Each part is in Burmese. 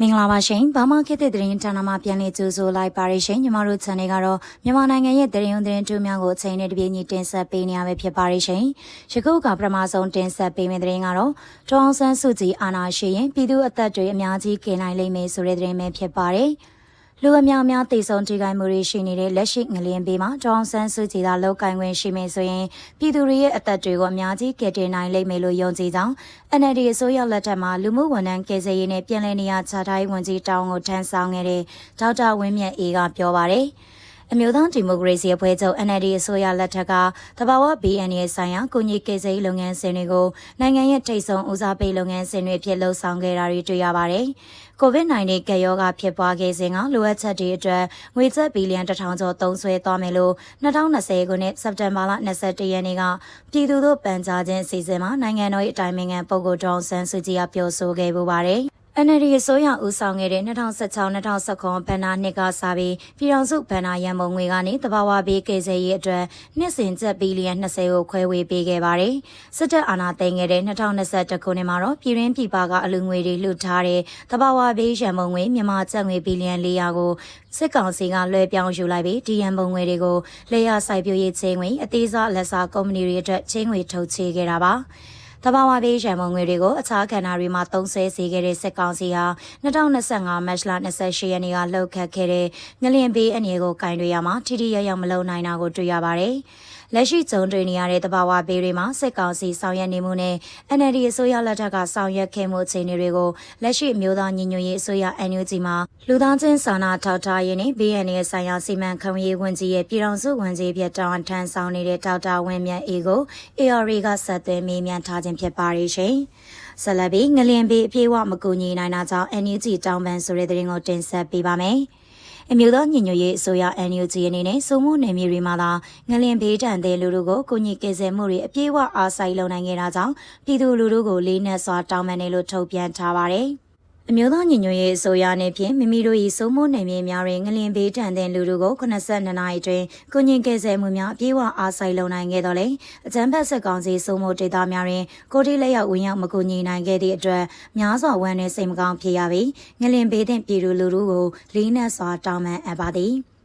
မင်္ဂလာပါရှင်။ဘာမှခေတ်သစ်သတင်းဌာနမှပြန်လည်ကြိုဆိုလိုက်ပါရရှင်။ညီမတို့ channel ကတော့မြန်မာနိုင်ငံရဲ့သတင်းရုံသတင်းတူများကိုအချိန်နဲ့တပြေးညီတင်ဆက်ပေးနေရပဲဖြစ်ပါရရှင်။ယခုကပထမဆုံးတင်ဆက်ပေးမယ့်သတင်းကတော့ဒေါအောင်ဆန်းစုကြည်အာဏာရှိရင်ပြည်သူအသက်တွေအများကြီးကင်နိုင်လိမ့်မယ်ဆိုတဲ့သတင်းပဲဖြစ်ပါတယ်။ လူအများများတိတ်ဆုံထိခိုက်မှုတွေရှိနေတဲ့လက်ရှိငလျင်ပေးမှာဒေါအောင်ဆန်းစုကြည်သာလောက်ကင်ခွင့်ရှိမယ်ဆိုရင်ပြည်သူတွေရဲ့အသက်တွေကိုအများကြီးကယ်တင်နိုင်လိမ့်မယ်လို့ယုံကြည်ကြောင်း NLD အစိုးရလက်ထက်မှာလူမှုဝန်ထမ်းကယ်ဆယ်ရေးနဲ့ပြည်내နေရာချထားရေးဝန်ကြီးတောင်းကိုထမ်းဆောင်ခဲ့တဲ့ဒေါက်တာဝင်းမြတ်အေးကပြောပါတယ်။ အမျိုးသားဒီမိုကရေစီအဖွဲ့ချုပ် NLD အစိုးရလက်ထက်ကတဘာဝ BN ရဲ့ဆိုင်ရာကုညီကေစိလုပ်ငန်းစဉ်တွေကိုနိုင်ငံရဲ့ထိပ်ဆုံးဦးစားပေးလုပ်ငန်းစဉ်တွေဖြစ်လှုပ်ဆောင်ခဲ့တာတွေတွေ့ရပါတယ်။ COVID-19 ကပ်ရောဂါဖြစ်ပွားခဲ့စဉ်ကလိုအပ်ချက်တွေအတွက်ငွေကျပ်ဘီလီယံတစ်ထောင်ကျော်သုံးစွဲသွားမယ်လို့2020ခုနှစ်စက်တင်ဘာလ21ရက်နေ့ကပြည်သူ့တို့ပန်ကြားခြင်းအစီအစဉ်မှာနိုင်ငံတော်၏အတိုင်ပင်ခံပုဂ္ဂိုလ်ဒေါအောင်ဆန်းစုကြည်ကပြောဆိုခဲ့ပူပါတယ်။ NLD အစိုးရဦးဆောင်ခဲ့တဲ့2016-2019ဘဏ္ဍာနှစ်ကစပြီးပြည်ထောင်စုဘဏ္ဍာရန်ပုံငွေကနေတဘာဝဘေးကယ်ဆယ်ရေးအတွက်နှစ်စဉ်ကျပ်ဘီလီယံ20ကိုခွဲဝေပေးခဲ့ပါတယ်။စစ်တပ်အာဏာသိမ်းခဲ့တဲ့2021ခုနှစ်မှာတော့ပြည်ရင်းပြည်ပကအလူငွေတွေလှူထားတဲ့တဘာဝဘေးရန်ပုံငွေမြန်မာကျပ်ငွေဘီလီယံ400ကိုစစ်ကောင်စီကလွှဲပြောင်းယူလိုက်ပြီးဒီရန်ပုံငွေတွေကိုလေယာစိုက်ပျိုးရေးချင်းငွေအသေးစားလက်စားကုမ္ပဏီတွေအတွက်ချင်းငွေထုတ်ချေခဲ့တာပါ။ တဘာဝပေးရန်ပုံငွေတွေကိုအခြားကဏ္ဍတွေမှာသုံးဆစေခဲ့တဲ့စစ်ကောင်စီဟာ2025မတ်လ28ရက်နေ့ကလှုပ်ခတ်ခဲ့တဲ့ငလျင်ပေးအနေကိုကင်တွေရမှာထိထိရရမလုံနိုင်တာကိုတွေ့ရပါတယ်။ လက်ရှိကြုံတွေ့နေရတဲ့တဘာဝဘေးတွေမှာစစ်ကောင်စီဆောင်ရွက်နေမှုနဲ့ NLD အစိုးရလက်ထက်ကဆောင်ရွက်ခဲ့မှုအခြေအနေတွေကိုလက်ရှိမျိုးသားညီညွတ်ရေးအစိုးရ NUG မှာလူသားချင်းစာနာထောက်ထားရေးနဲ့ BNN ရဲ့ဆိုင်ရာစီမံခန့်ခွဲရေးဝန်ကြီးရဲ့ပြည်ထောင်စုဝန်ကြီးဖြစ်တောင်းထမ်းဆောင်နေတဲ့ဒေါက်တာဝင်းမြတ်အေကို AR ကဆက်သွယ်မေးမြန်းထားခြင်းဖြစ်ပါရဲ့ရှင်။ဆက်လက်ပြီးငလျင်ဘေးအပြေးအဝမကူညီနိုင်တာကြောင့် NUG တောင်းပန်ဆိုတဲ့သတင်းကိုတင်ဆက်ပေးပါမယ်။ အမျိုးသားညီညွတ်ရေးအစိုးရ NUG အနေနဲ့စုံမှုနယ်မြေတွေမှာသာငလင်ဘေးတန်တဲ့လူတို့ကိုကိုကြီးကယ်ဆယ်မှုတွေအပြည့်အဝအားစိုက်လုပ်နိုင်ခဲ့တာကြောင့်ပြည်သူလူထုကိုလေးနက်စွာတောင်းပန်တယ်လို့ထုတ်ပြန်ထားပါတယ်။ အမျိုးသားညီညွတ်ရေးအစိုးရနဲ့ဖြင့်မိမိတို့၏စိုးမိုးနယ်မြေများတွင်ငလင်ပေးထန်တဲ့လူတို့ကို82နာရီတွင်ကုညင်ကယ်ဆယ်မှုများအပြည့်အဝအားစိုက်လုံနိုင်ခဲ့တော်လဲအကြမ်းဖက်စစ်ကောင်စီစိုးမိုးဒေသများတွင်ကိုတိလက်ရောက်ဝင်ရောက်မကူညီနိုင်ခဲ့သည့်အတွက်များစွာဝမ်းနည်းစိတ်မကောင်းဖြစ်ရပြီးငလင်ပေးတဲ့ပြည်သူလူထုကိုလေးနက်စွာတောင်းပန်အပ်ပါသည်။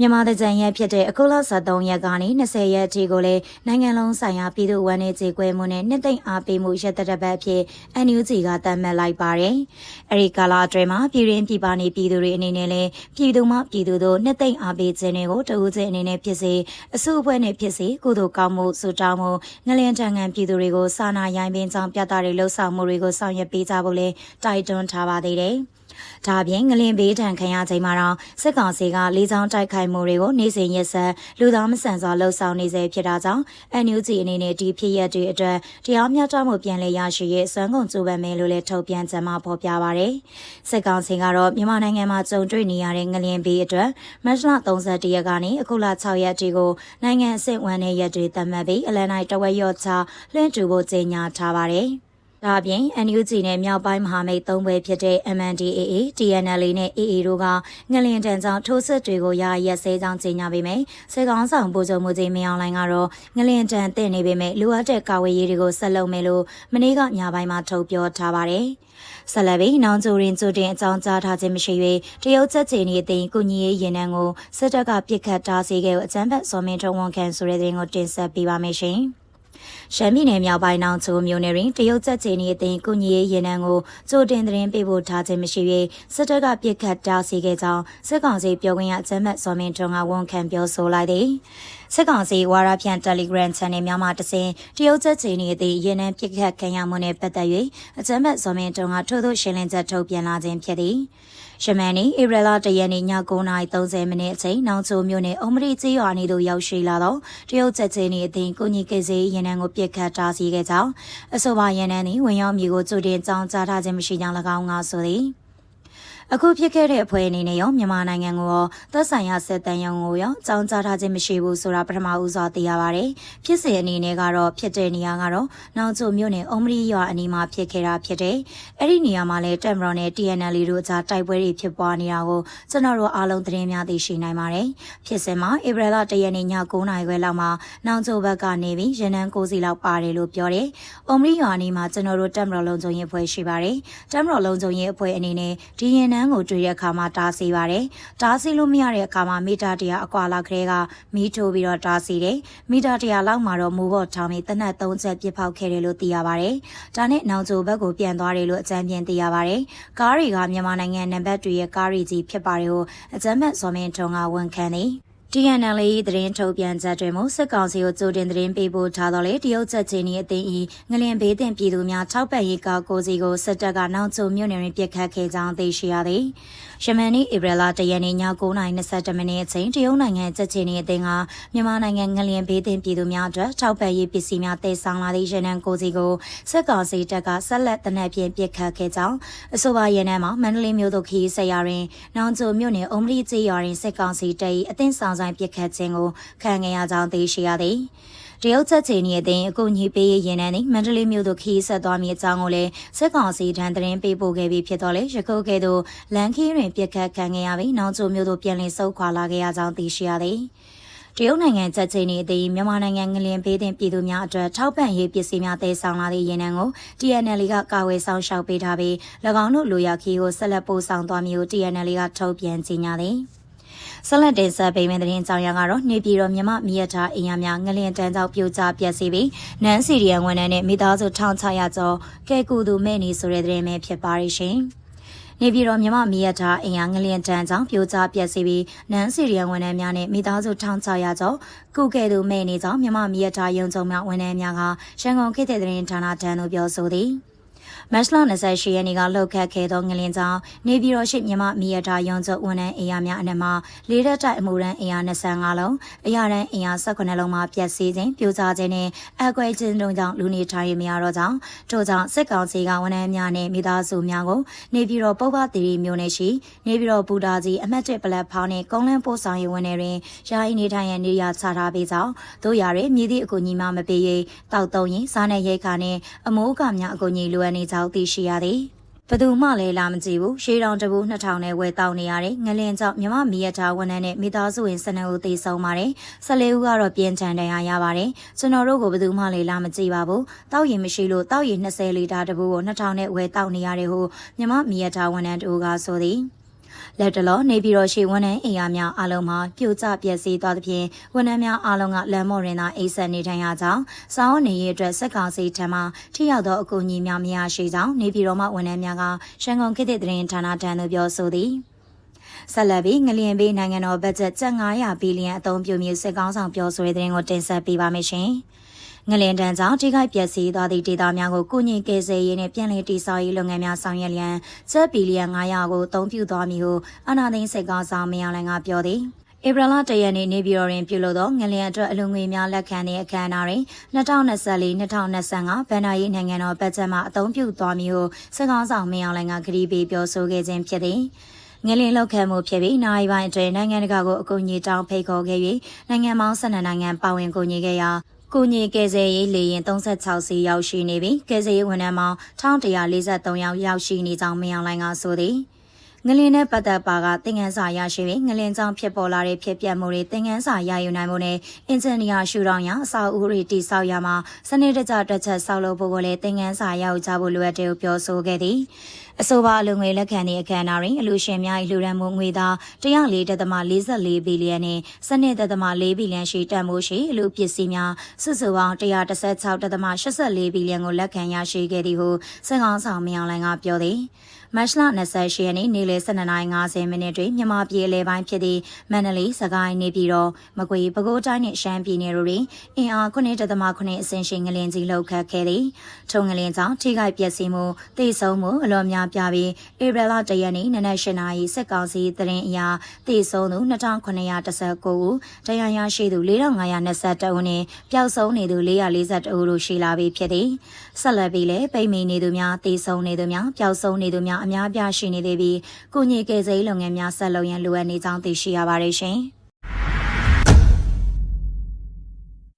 မြန်မာတကြံရက်ဖြစ်တဲ့အခုလ23ရက်ကနေ20ရက်အထိကိုလည်းနိုင်ငံလုံးဆိုင်ရာပြည်သူ့ဝန်နေကြေကွဲမှုနဲ့နှစ်သိမ့်အားပေးမှုရက်သက်ပတ်ဖြစ် NUG ကသတ်မှတ်လိုက်ပါတယ်။အဲဒီကာလအတွင်းမှာပြည်ရင်းပြည်ပနေပြည်သူတွေအနေနဲ့လည်းပြည်သူမှပြည်သူတို့နှစ်သိမ့်အားပေးခြင်းတွေကိုတဦးချင်းအနေနဲ့ဖြစ်စေအစုအဖွဲ့နဲ့ဖြစ်စေကုသိုလ်ကောင်းမှုစုတောင်းမှုငလျင်တန်ငံပြည်သူတွေကိုစာနာရိုင်းပင်ကြောင်းပြသတဲ့လှုပ်ဆောင်မှုတွေကိုဆောင်ရွက်ပေးကြဖို့လည်းတိုက်တွန်းထားပါသေးတယ်။ ဒါအပြင်ငလင်ဘေးတံခံရချိန်မှာတော့စစ်ကောင်စီကလေးချောင်းတိုက်ခိုက်မှုတွေကိုနေစဉ်ရက်ဆက်လူသားမဆန်စွာလှုပ်ဆောင်နေစေဖြစ်တာကြောင့် NUG အနေနဲ့ဒီဖြစ်ရပ်တွေအတွက်တရားမျှတမှုပြန်လည်ရရှိရေးစွမ်းကုန်ကြိုးပမ်းမယ်လို့လည်းထုတ်ပြန်ကြမှာဖော်ပြပါရယ်စစ်ကောင်စီကတော့မြန်မာနိုင်ငံမှာကြုံတွေ့နေရတဲ့ငလင်ဘေးအတွက်မတ်လ31ရက်ကနေအခုလ6ရက်တီကိုနိုင်ငံအဆင့်ဝန်တဲ့ရက်တွေသတ်မှတ်ပြီးအလန်နိုင်တဝက်ရော့ချလွှင့်တူဖို့ကြေညာထားပါတယ် ဒါအပြင် NUG နဲ့မြောက်ပိုင်းမဟာမိတ်သုံးဘွဲဖြစ်တဲ့ MNDAA, TNLA နဲ့ AA တို့ကငလင်တန်ကြောင့်ထိုးစစ်တွေကိုရာရက်စဲကြောင်းကြေညာပေမဲ့စေကောင်းဆောင်ပူဇော်မှုကြီးမင်းအောင်လိုင်ကတော့ငလင်တန်တင့်နေပေမဲ့လိုအပ်တဲ့ကာဝေးရေးတွေကိုဆက်လုပ်မယ်လို့မနေ့ကညပိုင်းမှာထုတ်ပြောထားပါတယ်။ဆက်လက်ပြီးနောင်ကျိုရင်ကျိုတင်အကြောင်းကြားထားခြင်းမရှိ၍တရုတ်ချက်ချီနေတဲ့အကုညီရေးရင်နှံကိုစစ်တပ်ကပြစ်ခတ်တားဆီးခဲ့အကြမ်းဖက်စော်မင်းထုံဝန်ခံဆိုတဲ့တဲ့ရင်ကိုတင်ဆက်ပေးပါမယ်ရှင်။ ရှမ်းပြည်နယ်မြောက်ပိုင်းနောင်ချိုမြို့နယ်တွင်တရုတ်ချက်ချီနေအသင်းကုညီရေးရင်နှံကိုကြိုတင်သတင်းပေးပို့ထားခြင်းမရှိ၍စစ်တပ်ကပြစ်ခတ်တားဆီးခဲ့ကြောင်းစစ်ကောင်စီပြောခွင့်ရကျမ်းမတ်စော်မင်းထွန်းကဝန်ခံပြောဆိုလိုက်သည် စစ်ကောင်စီဝါရဖြန့် Telegram Channel များမှတစဉ်တရုတ်ချက်ချီနေသည့်ရင်းနှံပြစ်ခတ်ခံရမှုနှင့်ပတ်သက်၍အကြမ်းဖက်စော်မင်းတုံကထို့သောရှင်းလင်းချက်ထုတ်ပြန်လာခြင်းဖြစ်သည်ယမန်နေ့ဧပြီလတရက်နေ့ည9:30မိနစ်အချိန်နောင်ချိုမြို့နယ်အုံမရီကြီးရွာနေသို့ရောက်ရှိလာတော့တရုတ်ချက်ချင်းနေအသင်းကိုကြီးကိစေးရန်နံကိုပြစ်ခတ်တားဆီးခဲ့ကြောင်းအဆိုပါရန်နံသည်ဝင်ရောက်မြေကိုကြိုတင်ကြောင်းကြားထားခြင်းမရှိကြောင်း၎င်းကဆိုသည် အခုဖြစ်ခဲ့တဲ့အဖွဲ့အနေနဲ့ရောမြန်မာနိုင်ငံကိုရောသက်ဆိုင်ရာစစ်တမ်းရုံကိုရောအကြောင်းကြားထားခြင်းမရှိဘူးဆိုတာပထမဦးစွာသိရပါတယ်။ဖြစ်စဉ်အနေနဲ့ကတော့ဖြစ်တဲ့နေရာကတော့နောင်ချိုမြို့နယ်အုံမရီရွာအနီးမှာဖြစ်ခဲ့တာဖြစ်တယ်။အဲ့ဒီနေရာမှာလည်းတက်မတော်နဲ့ TNL တို့အကြားတိုက်ပွဲတွေဖြစ်ပွားနေတာကိုကျွန်တော်တို့အားလုံးသတင်းများသိရှိနိုင်ပါတယ်။ဖြစ်စဉ်မှာဧပြီလ၁ရက်နေ့ည9:00နာရီခွဲလောက်မှာနောင်ချိုဘက်ကနေပြီးရန်နန်း9စီလောက်ပါတယ်လို့ပြောတယ်။အုံမရီရွာအနီးမှာကျွန်တော်တို့တက်မတော်လုံခြုံရေးအဖွဲ့ရှိပါတယ်။တက်မတော်လုံခြုံရေးအဖွဲ့အနေနဲ့ဒီရန်နန်းကိုတွေ့တဲ့အခါမှာတားဆီးပါတယ်။တားဆီးလို့မရတဲ့အခါမှာမီတာတရာအကွာလောက်ကလေးကမီးထိုးပြီးတော့တားဆီးတယ်။မီတာတရာလောက်မှာတော့မိုးပေါ်ထောင်ပြီးတနက်၃ချက်ပြစ်ဖောက်ခဲ့တယ်လို့သိရပါတယ်။ဒါနဲ့နောင်ချိုဘက်ကိုပြန်သွားတယ်လို့အကြံပြင်းသိရပါတယ်။ကားတွေကမြန်မာနိုင်ငံနံပါတ်တွေရဲ့ကားတွေကြီးဖြစ်ပါတယ်ကိုအကြမ်းမဲ့စော်မင်းထုံကဝန်ခံတယ်။ TNL သတင်းထုတ်ပြန်ချက်တွေမှာစစ်ကောင်စီကိုကြိုတင်သတင်းပေးပို့ထားတော့လေတရုတ်ချက်ချင်းဤအသိဤငလျင်ဘေးတင်ပြည်သူများထောက်ပံ့ရေးကာကိုစီကိုစစ်တပ်ကနောက်ကျမြို့နယ်တွင်ပြစ်ခတ်ခဲ့ကြောင်းသိရှိရသည်။ ယမန်နေ့ဧပြီလတရက်နေ့ည9:22မိနစ်အချိန်တရုတ်နိုင်ငံချက်ချင်းဤအသိကမြန်မာနိုင်ငံငလျင်ဘေးတင်ပြည်သူများအတွက်ထောက်ပံ့ရေးပစ္စည်းများတည်ဆောင်လာသည့်ရန်နံကိုစီကိုစစ်ကောင်စီတပ်ကဆက်လက်တနက်ဖြန်ပြစ်ခတ်ခဲ့ကြောင်းအဆိုပါရန်နံမှာမန္တလေးမြို့သို့ခီးဆက်ရတွင်နောင်ကျမြို့နယ်အုံမလီကျေးရွာတွင်စစ်ကောင်စီတပ်၏အသင်းဆောင်ဆိုင်ပြစ်ခတ်ခြင်းကိုခံခဲ့ရကြောင်းသိရှိရသည် တရုတ်ချက်ချီနေတဲ့အကူအညီပေးရေးရင်နှန်းမန္တလေးမြို့သို့ခီးဆက်သွားမည်အကြောင်းကိုလည်းစစ်ကောင်စီထံသတင်းပေးပို့ခဲ့ပြီးဖြစ်တော့လေရခုကဲ့သို့လန်ခီးတွင်ပြစ်ခတ်ခံခဲ့ရပြီးနောက်ကျမြို့သို့ပြန်လည်ဆုတ်ခွာလာခဲ့ရကြောင်းသိရှိရသည်တရုတ်နိုင်ငံချက်ချင်းနေသည့်မြန်မာနိုင်ငံငလျင်ပေးတဲ့ပြည်သူများအတွက်ထောက်ပံ့ရေးပစ္စည်းများတည်ဆောင်လာသည့်ရင်နံကို TNL ကကာဝယ်ဆောင်ရှောက်ပေးထားပြီး၎င်းတို့လူရခီကိုဆက်လက်ပို့ဆောင်သွားမည်ကို TNL ကထုတ်ပြန်ကြေညာသည် ဆက်လက်တင်ဆက်ပေးမယ့်သတင်းကြောင်းရကတော့နေပြည်တော်မြမမြရထားအင်အားများငလျင်တန်းကြောင့်ပြိုကျပျက်စီးပြီးနန်းစီရီယန်ဝန်ထမ်းနဲ့မိသားစု1600ကျော်ကဲကူသူမဲ့နေဆိုတဲ့သတင်းပဲဖြစ်ပါရရှင်။နေပြည်တော်မြမမီရထားအင်အားငလျင်တန်းကြောင့်ပြိုကျပျက်စီးပြီးနန်းစီရီယန်ဝန်ထမ်းများနဲ့မိသားစု1600ကျော်ကုကဲသူမဲ့နေကြောင်းမြမမီရထားရုံချုံများဝန်ထမ်းများကရန်ကုန်ခေတ်တဲ့သတင်းဌာနတန်းတို့ပြောဆိုသည်။ မတ်လ28ရက်နေ့ကလှုပ်ခတ်ခဲ့သောငလင်ကြောင့်နေပြည်တော်ရှိမြမမီယတာရုံကျဝန်ထမ်းအိမ်ယာများအနက်မှာလေးရက်တိုက်အမှုရန်အိမ်ယာ25လုံးအရာရန်အိမ်ယာ18လုံးမှာပျက်စီးခြင်းပြိုကျခြင်းနဲ့အကွဲခြင်းတို့ကြောင့်လူနေထိုင်ရမရတော့ကြောင်းထို့ကြောင့်စစ်ကောင်စီကဝန်ထမ်းများနဲ့မိသားစုများကိုနေပြည်တော်ပုဗ္ဗတိရီမြို့နယ်ရှိနေပြည်တော်ပူတာကြီးအမှတ်1ပလက်ဖောင်းနဲ့ကုန်းလန်းပို့ဆောင်ရေးဝန်ထမ်းတွင်ယာယီနေထိုင်ရနေရချထားပေးကြောင်းတို့ရတဲ့မြည်သည့်အကူအညီမှမပေးရေးတောက်တုံရင်စားနယ်ရိတ်ခါနဲ့အမိုးအကများအကူအညီလိုအပ်နေကြောင်းသိရှိရသည်ဘသူမှလည်းလာမကြည့်ဘူးရှေးတောင်တပူ2000နဲ့ဝယ်တောက်နေရတယ်ငလင်ကြောင့်မြမမီယတာဝန်ထမ်းနဲ့မိသားစုဝင်12ဦးသေဆုံးပါတယ်14ဦးကတော့ပြင်းထန်ဒဏ်ရာရပါတယ်ကျွန်တော်တို့ကဘသူမှလည်းလာမကြည့်ပါဘူးတောက်ရင်မရှိလို့တောက်ရင်20လီတာတပူကို2000နဲ့ဝယ်တောက်နေရတယ်ဟုမြမမီယတာဝန်ထမ်းတို့ကဆိုသည် လက်တလောနေပြည်တော်ရှိဝန်ထမ်းအိမ်ယာများအလုံးမှာပြိုကျပျက်စီးသွားသဖြင့်ဝန်ထမ်းများအလုံးကလမ်းမော်ရင်သာအိတ်ဆက်နေထိုင်ရကြောင်းစောင်းနေရေးအတွက်စက်ကောင်စီထံမှထိရောက်သောအကူအညီများမရရှိကြောင်းနေပြည်တော်မှဝန်ထမ်းများကရန်ကုန်ခေတ်သစ်သတင်းဌာနထံသို့ပြောဆိုသည်ဆက်လက်ပြီးငလျင်ပေးနိုင်ငံတော်ဘတ်ဂျက်ကျပ်900ဘီလီယံအသုံးပြုမြူစစ်ကောင်းဆောင်ပြောဆိုတဲ့သတင်းကိုတင်ဆက်ပေးပါမယ်ရှင်။ ငလင်တန်းကြောင့်ထိခိုက်ပျက်စီးသွားသည့်ဒေသများကိုကုညီကယ်ဆယ်ရေးနှင့်ပြည်내တိဆောက်ရေးလုပ်ငန်းများဆောင်ရွက်လျက်ကျပ်ဘီလီယံ900ကိုအသုံးပြုသွားမည်ဟုအာဏာသိမ်းစစ်ကောင်ဆောင်မယောင်လိုင်ကပြောသည်ဧပြီလ၁ရက်နေ့နေပြည်တော်တွင်ပြုလုပ်သောငလျင်အတွက်အလုံငွေများလက်ခံသည့်အခမ်းအနားတွင်2024-2025ဘန်နာရေးနိုင်ငံတော်ဘတ်ဂျက်မှအသုံးပြုသွားမည်ဟုစစ်ကောင်ဆောင်မယောင်လိုင်ကကြေပေးပြောဆိုခဲ့ခြင်းဖြစ်သည်ငလင်လောက်ခံမှုဖြစ်ပြီးနိုင်ပိုင်းအတွင်းနိုင်ငံတကာကိုအကူအညီတောင်းဖိတ်ခေါ်ခဲ့၍နိုင်ငံပေါင်း12နိုင်ငံပါဝင်ကူညီခဲ့ရာ ကုညီကယ်ဆယ်ရေးလေရင်36စီရောက်ရှိနေပြီးကယ်ဆယ်ရေးဝန်ထမ်းပေါင်း1143ယောက်ရောက်ရှိနေကြောင်းမယောင်လိုင်းကဆိုသည် ငလင်နဲ့ပတ်သက်ပါကသင်ငန်းစာရရှိပြီးငလင်ကြောင့်ဖြစ်ပေါ်လာတဲ့ဖြစ်ပျက်မှုတွေသင်ငန်းစာရယူနိုင်မှုနဲ့အင်ဂျင်နီယာရှူတောင်ရအဆောက်အဦတွေတိစောက်ရမှာစနစ်တကျတွက်ချက်ဆောက်လုပ်ဖို့ကိုလည်းသင်ငန်းစာရယူကြဖို့လိုအပ်တယ်လို့ပြောဆိုခဲ့သည်အဆိုပါအလုံငွေလက်ခံသည့်အခမ်းအနားတွင်အလူရှင်များ၏လှူဒန်းမှုငွေသား104.44ဘီလီယံနှင့်12.4ဘီလီယံရှိတန်ဖိုးရှိအလူပစ္စည်းများစုစုပေါင်း116.84ဘီလီယံကိုလက်ခံရရှိခဲ့သည်ဟုစင်ကောင်ဆောင်မြောင်လိုင်ကပြောသည် မတ်လ28ရက်နေ့နေ့လယ်12:50မိနစ်တွင်မြန်မာပြည်လေပိုင်းဖြစ်သည့်မန္တလေး၊စကိုင်း၊နေပြည်တော်၊မကွေး၊ပဲခူးတိုင်းနှင့်ရှမ်းပြည်နယ်တို့တွင်အင်အား9.9အဆင့်ရှိငလင်ကြီးလှုပ်ခတ်ခဲ့သည်။ထုံငလင်ကြောင့်ထိခိုက်ပျက်စီးမှု၊သေဆုံးမှုအလွန်များပြားပြီးဧပြီလ1ရက်နေ့နနက်၈နာရီစက်ကောင်စီသတင်းအရသေဆုံးသူ2919ဦး၊တရားရရှိသူ4522ဦးနှင့်ပျောက်ဆုံးနေသူ442ဦးတို့ရှိလာပြီဖြစ်သည်။ဆက်လက်ပြီးလည်းပိတ်မိနေသူများသေဆုံးနေသူများပျောက်ဆုံးနေသူများအများအပြားရှိနေသေးပြီးကုညီကေစိလုပ်ငန်းများဆက်လုပ်ရန်လိုအပ်နေကြောင်းသိရှိရပါတယ်ရှင်။